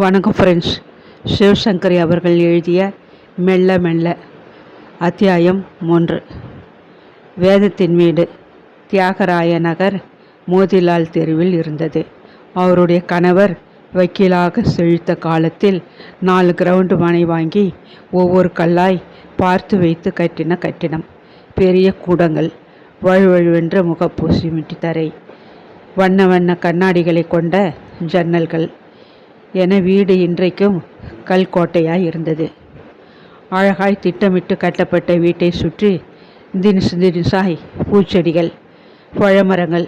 வணக்கம் ஃப்ரெண்ட்ஸ் சிவசங்கரி அவர்கள் எழுதிய மெல்ல மெல்ல அத்தியாயம் மூன்று. வேதத்தின் வீடு தியாகராய நகர் மோதிலால் தெருவில் இருந்தது. அவருடைய கணவர் வக்கீலாக செழித்த காலத்தில் நாலு கிரவுண்டு மனை வாங்கி ஒவ்வொரு கல்லாய் பார்த்து வைத்து கட்டின கட்டிடம். பெரிய கூடங்கள் வழுவழுவென்ற முகப்பூசி மிட்டி தரை வண்ண வண்ண கண்ணாடிகளை கொண்ட ஜன்னல்கள் என வீடு இன்றைக்கும் கல்கோட்டையாய் இருந்தது. அழகாய் திட்டமிட்டு கட்டப்பட்ட வீட்டை சுற்றி தினுசு தினுசாய் பூச்செடிகள் பழமரங்கள்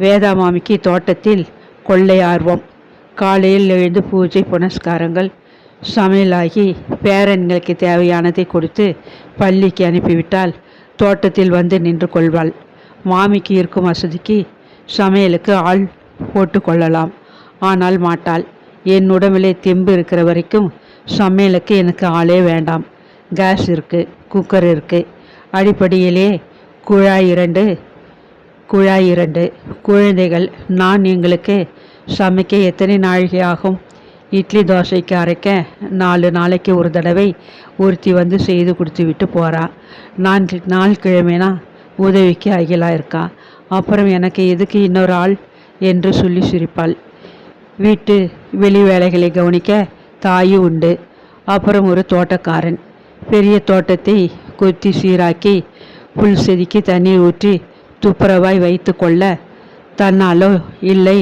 வேதாமாமிக்கு தோட்டத்தில் கொள்ளை ஆர்வம் காலையில் எழுந்து பூஜை புனஸ்காரங்கள் சமையலாகி பேரன்களுக்கு தேவையானதை கொடுத்து பள்ளிக்கு அனுப்பிவிட்டால் தோட்டத்தில் வந்து நின்று கொள்வாள். மாமிக்கு இருக்கும் வசதிக்கு சமையலுக்கு ஆள் போட்டு கொள்ளலாம். ஆனால் மாட்டாள். என் உடம்பிலே தெம்பு இருக்கிற வரைக்கும் சமையலுக்கு எனக்கு ஆளே வேண்டாம். கேஸ் இருக்குது குக்கர் இருக்குது அடிப்படையிலே குழாய் இரண்டு குழாய் இரண்டு. குழந்தைகள் நான் எங்களுக்கு சமைக்க எத்தனை நாழிகை ஆகும்? இட்லி தோசைக்கு அரைக்க நாலு நாளைக்கு ஒரு தடவை ஒருத்தி வந்து செய்து கொடுத்து விட்டு போகிறா நான் நாள் கிழமைனா உதவிக்கு அகிலா இருக்கா? அப்புறம் எனக்கு எதுக்கு இன்னொரு ஆள்? என்று சொல்லி சிரிப்பாள். வீட்டு வெளி வேலைகளை கவனிக்க தாயும் உண்டு. அப்புறம் ஒரு தோட்டக்காரன். பெரிய தோட்டத்தை கொத்தி சீராக்கி புல் செதுக்கி தண்ணீர் ஊற்றி துப்புரவாய் வைத்து கொள்ள தன்னாலோ இல்லை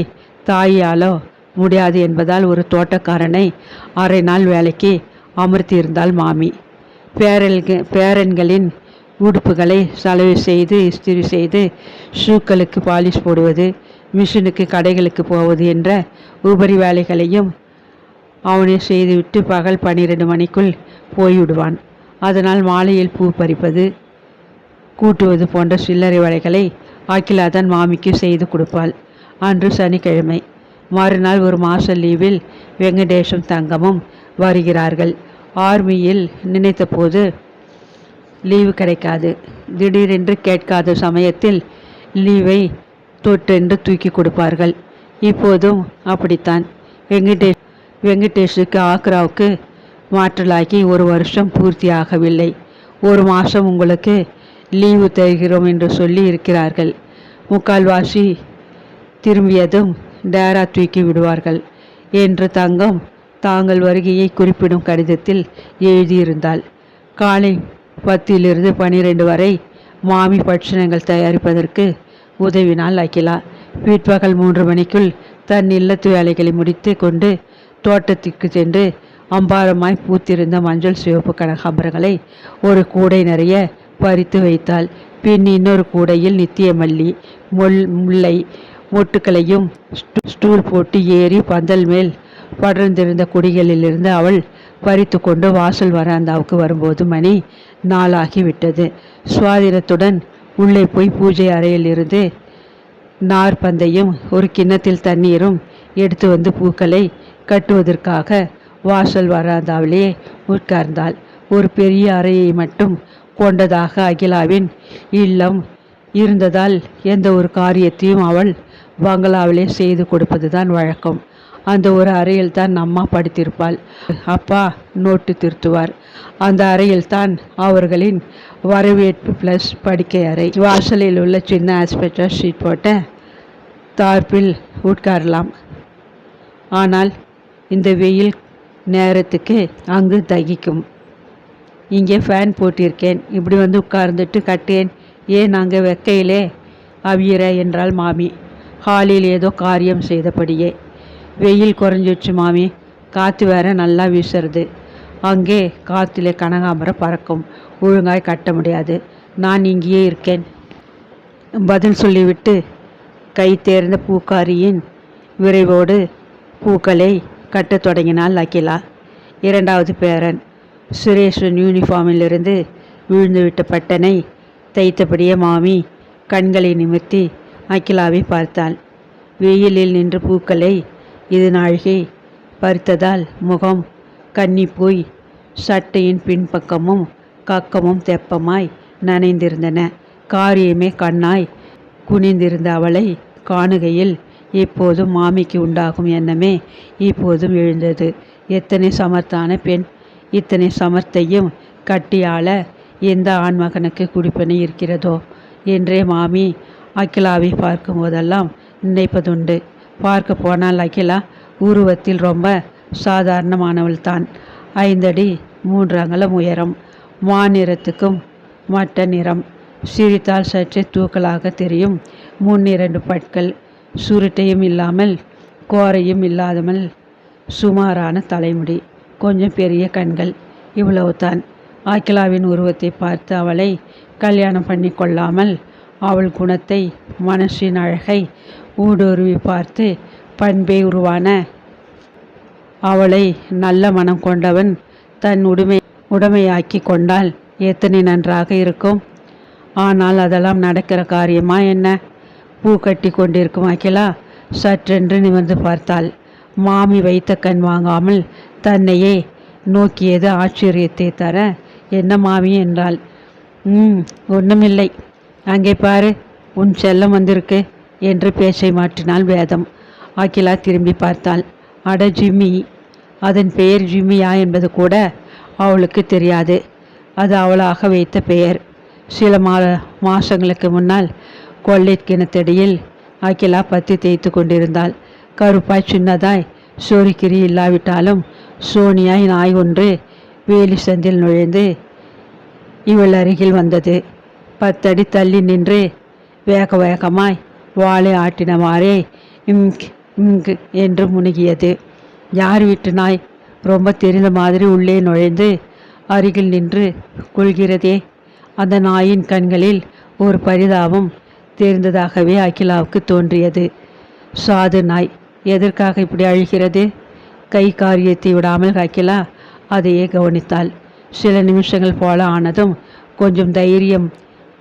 தாயாலோ முடியாது என்பதால் ஒரு தோட்டக்காரனை அரை நாள் வேலைக்கு அமர்த்தியிருந்தாள் மாமி. பேரல்க பேரன்களின் உடுப்புகளை சலவை செய்து இஸ்திரி செய்து ஷூக்களுக்கு பாலிஷ் போடுவது மிஷினுக்கு கடைகளுக்கு போவது என்ற உபரி வேலைகளையும் அவனே செய்துவிட்டு பகல் பன்னிரண்டு மணிக்குள் போய்விடுவான். அதனால் மாலையில் பூ பறிப்பது கூட்டுவது போன்ற சில்லறை வேலைகளை ஆக்கிலாதான் மாமிக்கு செய்து கொடுப்பாள். அன்று சனிக்கிழமை. மறுநாள் ஒரு மாத லீவில் வெங்கடேஷும் தங்கமும் வருகிறார்கள். ஆர்மியில் நினைத்தபோது லீவு கிடைக்காது. திடீரென்று கேட்காத சமயத்தில் லீவை தொட்டென்று தூக்கி கொடுப்பார்கள். இப்போதும் அப்படித்தான். வெங்கடேஷ் வெங்கடேஷுக்கு ஆக்ராவுக்கு மாற்றலாகி ஒரு வருஷம் பூர்த்தியாகவில்லை. ஒரு மாதம் உங்களுக்கு லீவு தருகிறோம் என்று சொல்லி இருக்கிறார்கள். முக்கால்வாசி திரும்பியதும் டேரா தூக்கி விடுவார்கள் என்று தங்கம் தாங்கள் வருகையை குறிப்பிடும் கடிதத்தில் எழுதியிருந்தாள். காலை பத்திலிருந்து பனிரெண்டு வரை மாமி பட்சணங்கள் தயாரிப்பதற்கு உதவினால் அகிலா பிற்பகல் மூன்று மணிக்குள் தன் இல்லத்து வேலைகளை முடித்து கொண்டு தோட்டத்திற்கு சென்று அம்பாரமாய் பூத்திருந்த மஞ்சள் சிவப்பு கனகாம்பரங்களை ஒரு கூடை நிறைய பறித்து வைத்தாள். பின் இன்னொரு கூடையில் நித்திய மல்லி முள் முல்லை மொட்டுக்களையும் ஸ்டூல் போட்டு ஏறி பந்தல் மேல் படர்ந்திருந்த குடிகளிலிருந்து அவள் பறித்து கொண்டு வாசல் வராந்தாவுக்கு வரும்போது மணி நாளாகிவிட்டது. சுவாதினத்துடன் உள்ளே போய் பூஜை அறையில் இருந்து நார்பந்தையும் ஒரு கிண்ணத்தில் தண்ணீரும் எடுத்து வந்து பூக்களை கட்டுவதற்காக வாசல் வராந்தாவிலேயே உட்கார்ந்தாள். ஒரு பெரிய அறையை மட்டும் கொண்டதாக அகிலாவின் இல்லம் இருந்ததால் எந்த ஒரு காரியத்தையும் அவள் பங்களாவிலே செய்து கொடுப்பதுதான் வழக்கம். அந்த ஒரு அறையில் தான் அம்மா படுத்திருப்பாள். அப்பா நோட்டு திருத்துவார். அந்த அறையில் தான் அவர்களின் வரவேற்பு ப்ளஸ் படுக்கை அறை. வாசலில் உள்ள சின்ன ஆஸ்பெக்டர் ஷீட் போட்ட தார்ப்பில் உட்காரலாம். ஆனால் இந்த வெயில் நேரத்துக்கு அங்கு தகிக்கும். இங்கே ஃபேன் போட்டிருக்கேன். இப்படி வந்து உட்கார்ந்துட்டு கட்டேன். ஏன் நாங்கள் வெக்கையிலே அவியிற? என்றால் மாமி. ஹாலில் ஏதோ காரியம் செய்தபடியே. வெயில் குறைஞ்சிடுச்சு மாமி. காற்று வேற நல்லா வீசுறது. அங்கே காற்றுல கனகாம்பரம் பறக்கும். ஒழுங்காய் கட்ட முடியாது. நான் இங்கேயே இருக்கேன். பதில் சொல்லிவிட்டு கை தேர்ந்த பூக்காரியின் விரைவோடு பூக்களை கட்டத் தொடங்கினாள் அகிலா. இரண்டாவது பேரன். சுரேஷன் யூனிஃபார்மிலிருந்து விழுந்துவிட்ட பட்டனை தைத்தபடியே மாமி கண்களை நிமிர்த்தி அகிலாவை பார்த்தாள். வெயிலில் நின்று பூக்களை இது நாழிகை. பறித்ததால் முகம் கன்னி போய் சட்டையின் பின்பக்கமும் கக்கமும் தெப்பமாய் நனைந்திருந்தன. காரியமே கண்ணாய் குனிந்திருந்த அவளை காணுகையில் இப்போதும் மாமிக்கு உண்டாகும் எண்ணமே இப்போதும் எழுந்தது. எத்தனை சமர்த்தான பெண் இத்தனை சமர்த்தையும் கட்டியாள எந்த ஆண்மகனுக்கு குடிப்பனை இருக்கிறதோ? என்றே மாமி அகிலாவை பார்க்கும் போதெல்லாம் நினைப்பதுண்டு. பார்க்க போனால் அகிலா உருவத்தில் ரொம்ப சாதாரணமானவள் தான் ஐந்தடி மூன்று அங்கலம் உயரம் மாநிறத்துக்கும் மட்ட நிறம். சிரித்தால் சற்றே தூக்கலாக தெரியும். முன்னிரண்டு பற்கள் சுருட்டையும் இல்லாமல் கோரையும் இல்லாதமல் சுமாரான தலைமுடி கொஞ்சம் பெரிய கண்கள் இவ்வளவுதான். ஆக்கிலாவின் உருவத்தை பார்த்து அவளை கல்யாணம் பண்ணி கொள்ளாமல் அவள் குணத்தை மனசின் அழகை ஊடுருவி பார்த்து பண்பே உருவான அவளை நல்ல மனம் கொண்டவன் தன் உடைமை உடைமையாக்கி கொண்டால் எத்தனை நன்றாக இருக்கும். ஆனால் அதெல்லாம் நடக்கிற காரியமா என்ன? பூ கட்டி கொண்டிருக்கும் அகிலா சற்றென்று நிமிர்ந்து பார்த்தாள். மாமி வைத்த கண் வாங்காமல் தன்னையே நோக்கியது ஆச்சரியத்தை தர என்ன மாமி? என்றாள். ம் ஒன்றுமில்லை அங்கே பாரு உன் செல்லம் வந்திருக்கு என்று பேச்சை மாற்றினாள் வேதம். ஆக்கிலா திரும்பி பார்த்தாள். அட ஜிம்மி அதன் பெயர் ஜிம்மியா என்பது கூட அவளுக்கு தெரியாது. அது அவளாக வைத்த பெயர். சில மா மாதங்களுக்கு முன்னால் கொள்ளை கிணத்தடியில் அகிலா பத்தி தேய்த்து கொண்டிருந்தாள். கருப்பாய் சின்னதாய் சோரிக்கிரி இல்லாவிட்டாலும் சோனியாய் நாய் ஒன்று வேலி சந்தில் நுழைந்து இவள் அருகில் வந்தது. பத்தடி தள்ளி நின்று வேக வேகமாய் வாளை ஆட்டினவாறே இங்க் இங்க் என்று முணுகியது. யார் வீட்டு நாய்? ரொம்ப தெரிந்த மாதிரி உள்ளே நுழைந்து அருகில் நின்று கொள்கிறதே. அந்த நாயின் கண்களில் ஒரு பரிதாபம் தெரிந்ததாகவே அகிலாவுக்கு தோன்றியது. சாது நாய் எதற்காக இப்படி அழுகிறது? கை காரியத்தை விடாமல் அகிலா அதையே கவனித்தாள். சில நிமிஷங்கள் போல ஆனதும் கொஞ்சம் தைரியம்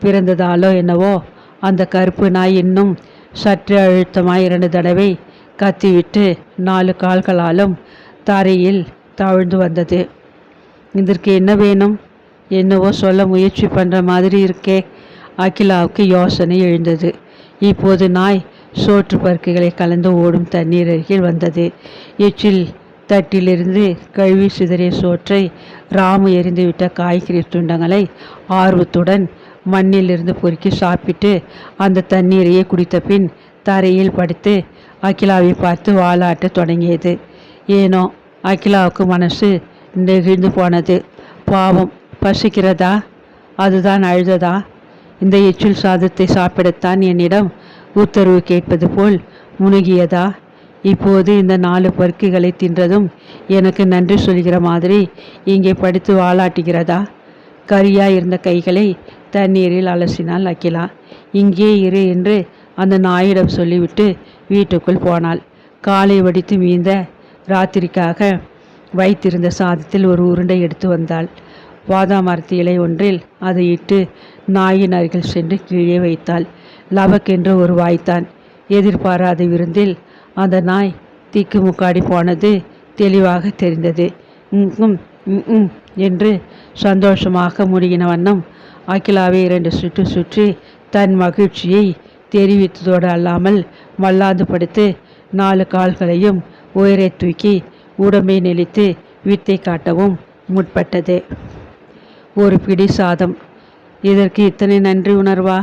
பிறந்ததாலோ என்னவோ அந்த கருப்பு நாய் இன்னும் சற்று அழுத்தமாய் இரண்டு தடவை கத்திவிட்டு நாலு கால்களாலும் தரையில் தவிழ்ந்து வந்தது. இதற்கு என்ன வேணும்? என்னவோ சொல்ல முயற்சி பண்ணுற மாதிரி இருக்கே அகிலாவுக்கு யோசனை எழுந்தது. இப்போது நாய் சோற்று பருக்குகளை கலந்து ஓடும் தண்ணீர் அருகில் வந்தது. எச்சில் தட்டிலிருந்து கழுவி சிதறிய சோற்றை ராமு எரிந்துவிட்ட காய்கறி துண்டங்களை ஆர்வத்துடன் மண்ணிலிருந்து பொறுக்கி சாப்பிட்டு அந்த தண்ணீரையே குடித்த பின் தரையில் படுத்து அகிலாவை பார்த்து வாலாட்ட தொடங்கியது. ஏனோ அகிலாவுக்கு மனசு நெகிழ்ந்து போனது. பாவம் பசிக்கிறதா? அதுதான் அழுததா? இந்த எச்சில் சாதத்தை சாப்பிடத்தான் என்னிடம் உத்தரவு கேட்பது போல் முழுகியதா? இப்போது இந்த நாலு பருக்குகளை தின்றதும் எனக்கு நன்றி சொல்கிற மாதிரி இங்கே படித்து வாலாட்டுகிறதா? கரியாக இருந்த கைகளை தண்ணீரில் அலசினாள் அகிலா. இங்கே இரு என்று அந்த நாயிடம் சொல்லிவிட்டு வீட்டுக்குள் போனாள். காலை வடித்து மீந்த ராத்திரிக்காக வைத்திருந்த சாதத்தில் ஒரு உருண்டை எடுத்து வந்தாள். வாதாமரத்து இலை ஒன்றில் அதை இட்டு நாயின் அருகில் சென்று கீழே வைத்தாள். லபக்கென்று ஒரு வாய்த்தான். எதிர்பாராத விருந்தில் அந்த நாய் திக்கு முக்காடி போனது தெளிவாக தெரிந்தது. ம் ம் என்று சந்தோஷமாக முடிகின வண்ணம் அகிலாவை இரண்டு சுற்று சுற்றி தன் மகிழ்ச்சியை தெரிவித்ததோடு அல்லாமல் மல்லாந்து படுத்து நாலு கால்களையும் உயரை தூக்கி உடம்பை நெளித்து வித்தை காட்டவும் முற்பட்டது. ஒரு பிடி சாதம். இதற்கு இத்தனை நன்றி உணர்வா?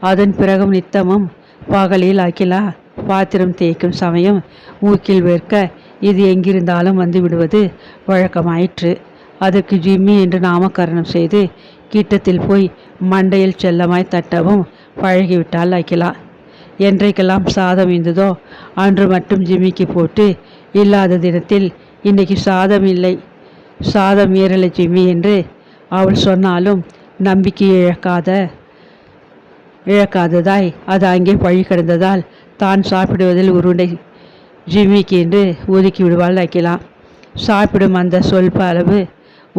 அதன் பிறகும் நித்தமும் பகலில் அகிலா பாத்திரம் தேய்க்கும் சமயம் மூக்கில் வேர்க்க இது எங்கிருந்தாலும் வந்து விடுவது வழக்கமாயிற்று. அதற்கு ஜிம்மி என்று நாமகரணம் செய்து கிட்டத்தில் போய் மண்டையில் செல்லமாய் தட்டவும் பழகிவிட்டாள் அகிலா. என்றைக்கெல்லாம் சாதம் இருந்ததோ அன்று மட்டும் ஜிம்மிக்கு போட்டு இல்லாத தினத்தில் இன்னைக்கு சாதம் இல்லை. சாதம் ஏறலை ஜிம்மி என்று அவள் சொன்னாலும் நம்பிக்கை இழக்காத இழக்காததாய் அது அங்கே பழி கிடந்ததால் தான் சாப்பிடுவதில் உருண்டை ஜிம்மிக்கு என்று ஒதுக்கி விடுவாள் அகிலா. சாப்பிடும் அந்த சொல்ப அளவு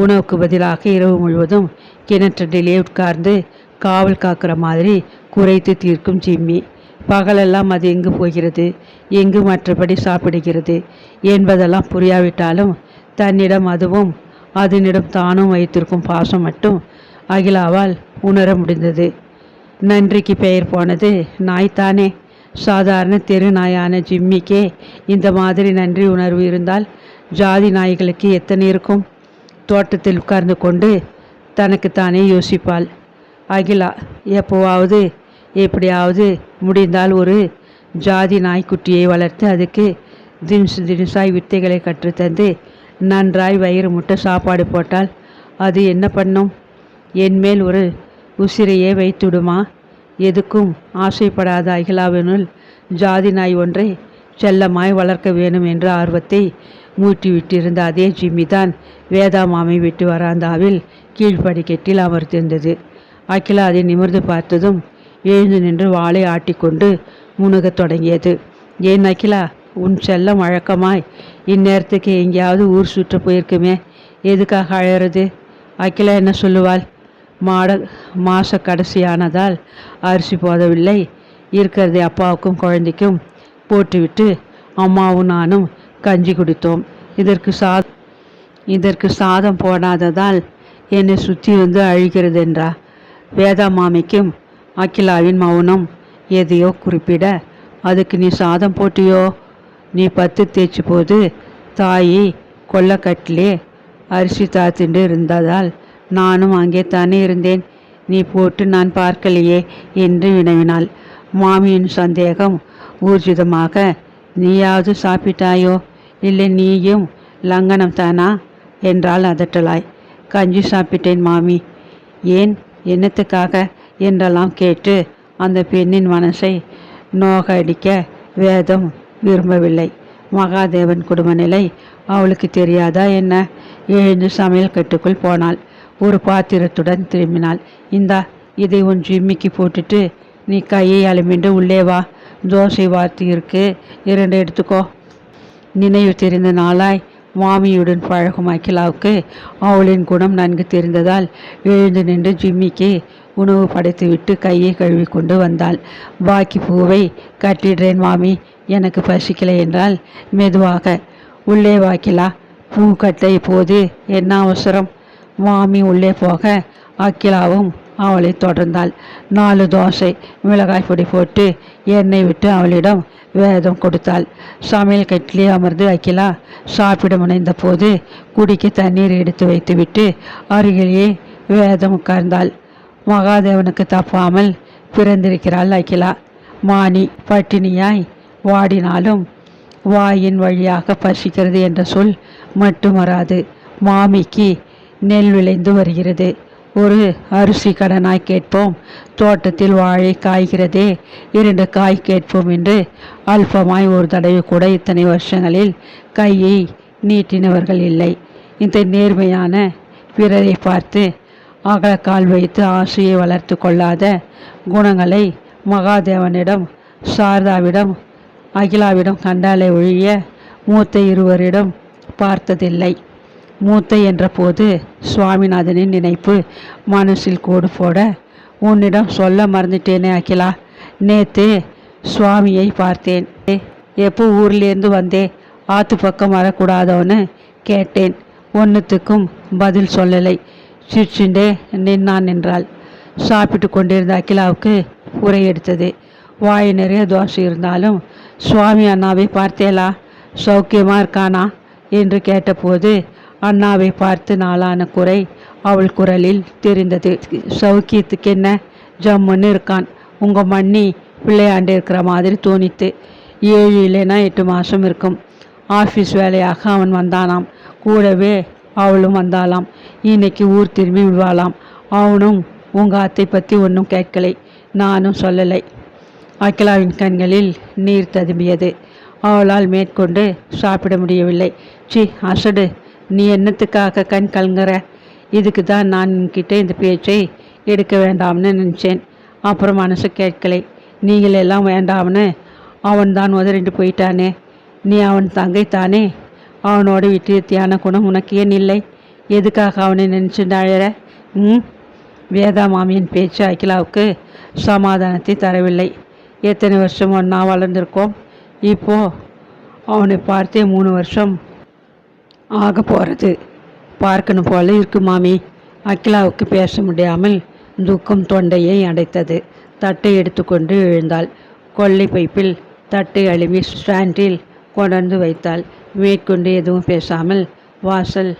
உணவுக்கு பதிலாக இரவு முழுவதும் கிணற்றடிலே உட்கார்ந்து காவல் காக்கிற மாதிரி குறைத்து தீர்க்கும் ஜிம்மி. பகலெல்லாம் அது எங்கு போகிறது? எங்கு மற்றபடி சாப்பிடுகிறது? என்பதெல்லாம் புரியாவிட்டாலும் தன்னிடம் அதுவும் அதனிடம் தானும் வைத்திருக்கும் பாசம் மட்டும் அகிலாவால் உணர முடிந்தது. நன்றிக்கு பெயர் போனது நாய்த்தானே. சாதாரண தெரு நாயான ஜிம்மிக்கே இந்த மாதிரி நன்றி உணர்வு இருந்தால் ஜாதி நாய்களுக்கு எத்தனை இருக்கும்? தோட்டத்தில் உட்கார்ந்து கொண்டு தனக்குத்தானே யோசிப்பாள். அகிலா எப்போவாவது எப்படியாவது முடிந்தால் ஒரு ஜாதி நாய்க்குட்டியை வளர்த்து அதுக்கு தினுசு தினுசாய் வித்தைகளை கற்றுத்தந்து நன்றாய் வயிறு முட்டை சாப்பாடு போட்டால் அது என்ன பண்ணும்? என்மேல் ஒரு உசிரையே வைத்துடுமா எதுக்கும் ஆசைப்படாத அகிலாவினுள் ஜாதி நாய் ஒன்றை செல்லமாய் வளர்க்க வேணும் என்ற ஆர்வத்தை மூட்டி விட்டிருந்த அதே ஜிம்மி தான் வேதா மாமை விட்டு வராந்தாவில் கீழ்ப்படிக்கட்டில் அமர்ந்திருந்தது. அகிலா அதை நிமிர்ந்து பார்த்ததும் எழுந்து நின்று வாளை ஆட்டிக்கொண்டு முணுகத் தொடங்கியது. ஏன் அகிலா உன் செல்லம் வழக்கமாய் இந்நேரத்துக்கு எங்கேயாவது ஊர் சுற்ற போயிருக்குமே. எதுக்காக அழறது? அகிலா என்ன சொல்லுவாள்? மாட மாச கடைசியானதால் அரிசி போதவில்லை. இருக்கிறதை அப்பாவுக்கும் குழந்தைக்கும் போட்டுவிட்டு அம்மாவும் நானும் கஞ்சி குடித்தோம். இதற்கு சா இதற்கு சாதம் போடாததால் என்னை சுற்றி வந்து அழுகிறது என்றா வேதா மாமிக்கும் அகிலாவின் மௌனம் எதையோ குறிப்பிட அதுக்கு நீ சாதம் போட்டியோ? நீ பத்து தேய்ச்சி போது தாயி கொல்லக்கட்டிலே அரிசி தாத்திண்டு இருந்ததால் நானும் அங்கே தானே இருந்தேன். நீ போட்டு நான் பார்க்கலையே என்று வினவினாள். மாமியின் சந்தேகம் ஊர்ஜிதமாக நீயாவது சாப்பிட்டாயோ? இல்லை நீயும் லங்கனம் தானா? என்றால் அதட்டலாய். கஞ்சி சாப்பிட்டேன் மாமி. ஏன்? என்னத்துக்காக? என்றெல்லாம் கேட்டு அந்த பெண்ணின் மனசை நோகடிக்க வேதம் விரும்பவில்லை. மகாதேவன் குடும்ப நிலை அவளுக்கு தெரியாதா என்ன? எழுந்து சமையல் கட்டுக்குள் போனாள். ஒரு பாத்திரத்துடன் திரும்பினாள். இந்தா இதை உன் ஜிம்மிக்கு போட்டுட்டு நீ கையை அலுமிண்டு உள்ளே வா. தோசை வார்த்து இருக்கு. இரண்டு எடுத்துக்கோ. நினைவு தெரிந்த நாளாய் மாமியுடன் பழகும் அகிலாவுக்கு அவளின் குணம் நன்கு தெரிந்ததால் எழுந்து நின்று ஜிம்மிக்கு உணவு படைத்துவிட்டு கையை கழுவி கொண்டு வந்தாள். பாக்கி பூவை கட்டிடுறேன் மாமி. எனக்கு பசிக்கலை என்றால் மெதுவாக உள்ளே வாக்கிலா பூ கட்ட இப்போது என்ன அவசரம்? மாமி உள்ளே போக அக்கிலாவும் அவளை தொடர்ந்தாள். நாலு தோசை மிளகாய் பொடி போட்டு எண்ணெய் விட்டு அவளிடம் வேதம் கொடுத்தாள். சமையல் கட்டிலே அமர்ந்து அகிலா சாப்பிட முனைந்த போது குடிக்க தண்ணீர் எடுத்து வைத்துவிட்டு அருகிலேயே வேதம் உட்கார்ந்தாள். மகாதேவனுக்கு தப்பாமல் பிறந்திருக்கிறாள் அகிலா. மானி பட்டினியாய் வாடினாலும் வாயின் வழியாக பசிக்கிறது என்ற சொல் மட்டும் வராது. மாமிக்கு நெல் விளைந்து வருகிறது. ஒரு அரிசி கடனாய் கேட்போம். தோட்டத்தில் வாழை காய்கிறதே இரண்டு காய் கேட்போம் என்று அல்பமாய் ஒரு தடவை கூட இத்தனை வருஷங்களில் கையை நீட்டினவர்கள் இல்லை. இந்த நேர்மையான பிறரை பார்த்து அகலக்கால் வைத்து ஆசையை வளர்த்து கொள்ளாத குணங்களை மகாதேவனிடம் சாரதாவிடம் அகிலாவிடம் கண்டாலே ஒழிய மூத்த இருவரிடம் பார்த்ததில்லை. மூத்த என்ற போது சுவாமிநாதனின் நினைப்பு மனசில் கூடு போட உன்னிடம் சொல்ல மறந்துட்டேனே அகிலா நேத்து சுவாமியை பார்த்தேன். எப்போ ஊர்லேருந்து வந்தே ஆத்து பக்கம் வரக்கூடாதோன்னு கேட்டேன். ஒன்றுத்துக்கும் பதில் சொல்லலை. சிரிச்சுண்டே நின்னான் நின்றாள் சாப்பிட்டு கொண்டிருந்த அகிலாவுக்கு உரை எடுத்தது. வாய் நிறைய தோசை இருந்தாலும் சுவாமி அண்ணாவை பார்த்தேலா? சௌக்கியமாக இருக்கானா? என்று கேட்டபோது அண்ணாவை பார்த்து நாளான குறை அவள் குரலில் தெரிந்தது. சௌக்கியத்துக்கு என்ன? ஜம்முன்னு இருக்கான். உங்கள் மண்ணி பிள்ளையாண்டு இருக்கிற மாதிரி தோணித்து ஏழு இல்லைன்னா எட்டு மாதம் இருக்கும். ஆஃபீஸ் வேலையாக அவன் வந்தானாம். கூடவே அவளும் வந்தாளாம். இன்னைக்கு ஊர் திரும்பி விடுவாளாம். அவனும் உங்கள் அத்தை பற்றி ஒன்றும் கேட்கலை. நானும் சொல்லலை. அகிலாவின் கண்களில் நீர் ததும்பியது. அவளால் மேற்கொண்டு சாப்பிட முடியவில்லை. சி அசடு. நீ என்னத்துக்காக கண் கலங்குற? இதுக்கு தான் நான் உன்கிட்ட இந்த பேச்சை எடுக்க வேண்டாம்னு நினச்சேன். அப்புறம் மனசு கேட்கலை. நீங்கள் எல்லாம் வேண்டாம்னு. அவன் தான் உதறிட்டு போயிட்டானே. நீ அவன் தங்கை தானே அவனோட வித்தியத்தியான குணம் உனக்கு ஏன் இல்லை? எதுக்காக அவனை நினச்சி அழற ம்? வேதா மாமியின் பேச்சு அகிலாவுக்கு சமாதானத்தை தரவில்லை. எத்தனை வருஷம் ஒன்றா வளர்ந்துருக்கோம்? இப்போ அவனை பார்த்தே மூணு வருஷம் ஆக போகிறது பார்க்கணும் போல இருக்கு மாமி. அகிலாவுக்கு பேச முடியாமல் துக்கம் தொண்டையை அடைத்தது. தட்டை எடுத்துக்கொண்டு எழுந்தாள். கொள்ளை பைப்பில் தட்டை அழுவி ஸ்டாண்டில் கொண்டு வைத்தாள். மேற்கொண்டு எதுவும் பேசாமல் வாசல்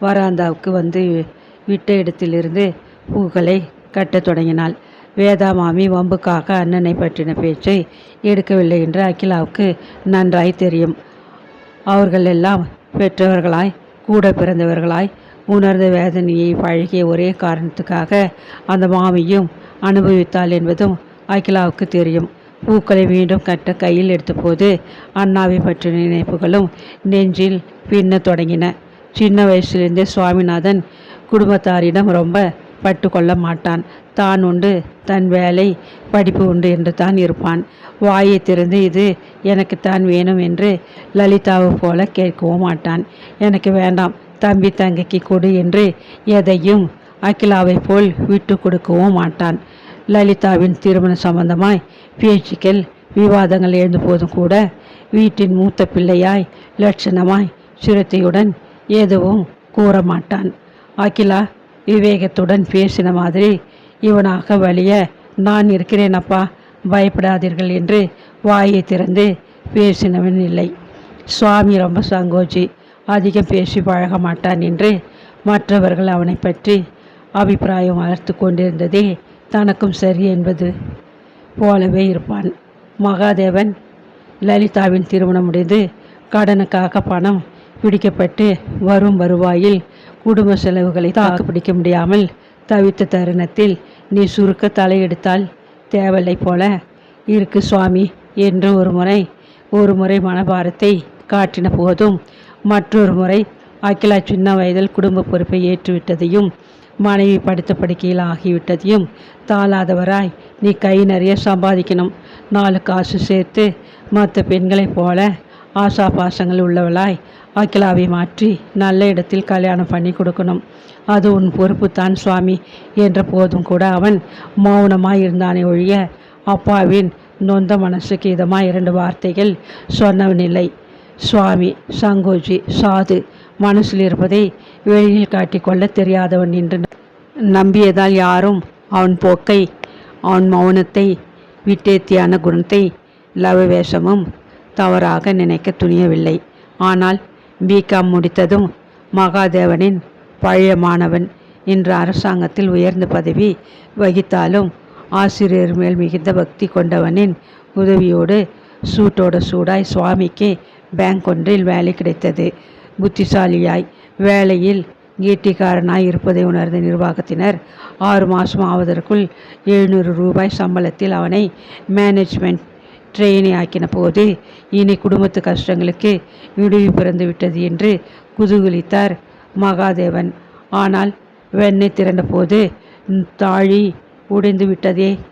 வராந்தாவுக்கு வந்து விட்ட இடத்திலிருந்து பூக்களை கட்டத் தொடங்கினாள். வேதா மாமி வம்புக்காக அண்ணனை பற்றின பேச்சை எடுக்கவில்லை என்று அகிலாவுக்கு நன்றாய் தெரியும். அவர்கள் எல்லாம் பெற்றவர்களாய் கூட பிறந்தவர்களாய் உணர்ந்த வேதனையை பழகிய ஒரே காரணத்துக்காக அந்த மாமியும் அனுபவித்தாள் என்பதும் அகிலாவுக்கு தெரியும். பூக்களை மீண்டும் கட்ட கையில் எடுத்தபோது அண்ணாவை பற்றிய நினைப்புகளும் நெஞ்சில் பின்ன தொடங்கின. சின்ன வயசிலிருந்தே சுவாமிநாதன் குடும்பத்தாரிடம் ரொம்ப பட்டு கொள்ள மாட்டான். தான் உண்டு. தன் வேலை படிப்பு உண்டு என்று தான் இருப்பான். வாயை திறந்து இது எனக்கு தான் வேணும் என்று லலிதாவை போல கேட்கவும் மாட்டான். எனக்கு வேண்டாம் தம்பி தங்கைக்கு கொடு என்று எதையும் அகிலாவை போல் விட்டு கொடுக்கவும் மாட்டான். லலிதாவின் திருமண சம்பந்தமாய் பேச்சுக்கள் விவாதங்கள் எழுந்த போதும் கூட வீட்டின் மூத்த பிள்ளையாய் லட்சணமாய் சிறுத்தையுடன் எதுவும் கூற மாட்டான் அகிலா விவேகத்துடன் பேசின மாதிரி இவனாக வழிய நான் இருக்கிறேன் அப்பா பயப்படாதீர்கள் என்று வாயை திறந்து பேசினவன் இல்லை. சுவாமி ரொம்ப சங்கோச்சி. அதிகம் பேசி பழக மாட்டான் என்று மற்றவர்கள் அவனை பற்றி அபிப்பிராயம் வளர்த்து கொண்டிருந்ததே தனக்கும் சரி என்பது போலவே இருப்பான். மகாதேவன் லலிதாவின் திருமணம் முடிந்து கடனுக்காக பணம் பிடிக்கப்பட்டு வரும் வருவாயில் குடும்ப செலவுகளை தாக்கு பிடிக்க முடியாமல் தவித்த தருணத்தில் நீ சுருக்க தலையெடுத்தால் தேவலை போல இருக்கு சுவாமி என்று ஒரு முறை ஒரு முறை மனபாரத்தை காட்டின போதும் மற்றொரு முறை அகிலா சின்ன வயதில் குடும்ப பொறுப்பை ஏற்றுவிட்டதையும் மனைவி படுத்த படுக்கையில் ஆகிவிட்டதையும் தாளாதவராய் நீ கை நிறைய சம்பாதிக்கணும். நாலு காசு சேர்த்து மற்ற பெண்களைப் போல ஆசா பாசங்கள் உள்ளவளாய் அகிலாவை மாற்றி நல்ல இடத்தில் கல்யாணம் பண்ணி கொடுக்கணும். அது உன் பொறுப்பு தான் சுவாமி என்ற போதும் கூட அவன் மௌனமாய் இருந்தானே ஒழிய அப்பாவின் நொந்த மனசுக்கு இதமாக இரண்டு வார்த்தைகள் சொன்னவனில்லை. சுவாமி சங்கோஜி சாது மனசில் இருப்பதை வெளியில் காட்டிக்கொள்ள தெரியாதவன் என்று நம்பியதால் யாரும் அவன் போக்கை அவன் மௌனத்தை விட்டேத்தியான குணத்தை லவவேஷமும் தவறாக நினைக்க துணியவில்லை. ஆனால் பிகாம் முடித்ததும் மகாதேவனின் பழைய மாணவன் இன்று அரசாங்கத்தில் உயர்ந்த பதவி வகித்தாலும் ஆசிரியர் மேல் மிகுந்த பக்தி கொண்டவனின் உதவியோடு சூட்டோட சூடாய் சுவாமிக்கு பேங்க் ஒன்றில் வேலை கிடைத்தது. புத்திசாலியாய் வேலையில் கீட்டிக்காரனாய் இருப்பதை உணர்ந்த நிர்வாகத்தினர் ஆறு மாதம் ஆவதற்குள் எழுநூறு ரூபாய் சம்பளத்தில் அவனை மேனேஜ்மெண்ட் ட்ரெயினை ஆக்கின போது இனி குடும்பத்து கஷ்டங்களுக்கு விடுவி பிறந்து விட்டது என்று குதூகலித்தார் மகாதேவன். ஆனால் வெண்ணெய் திரண்டபோது தாழி உடைந்து விட்டதே.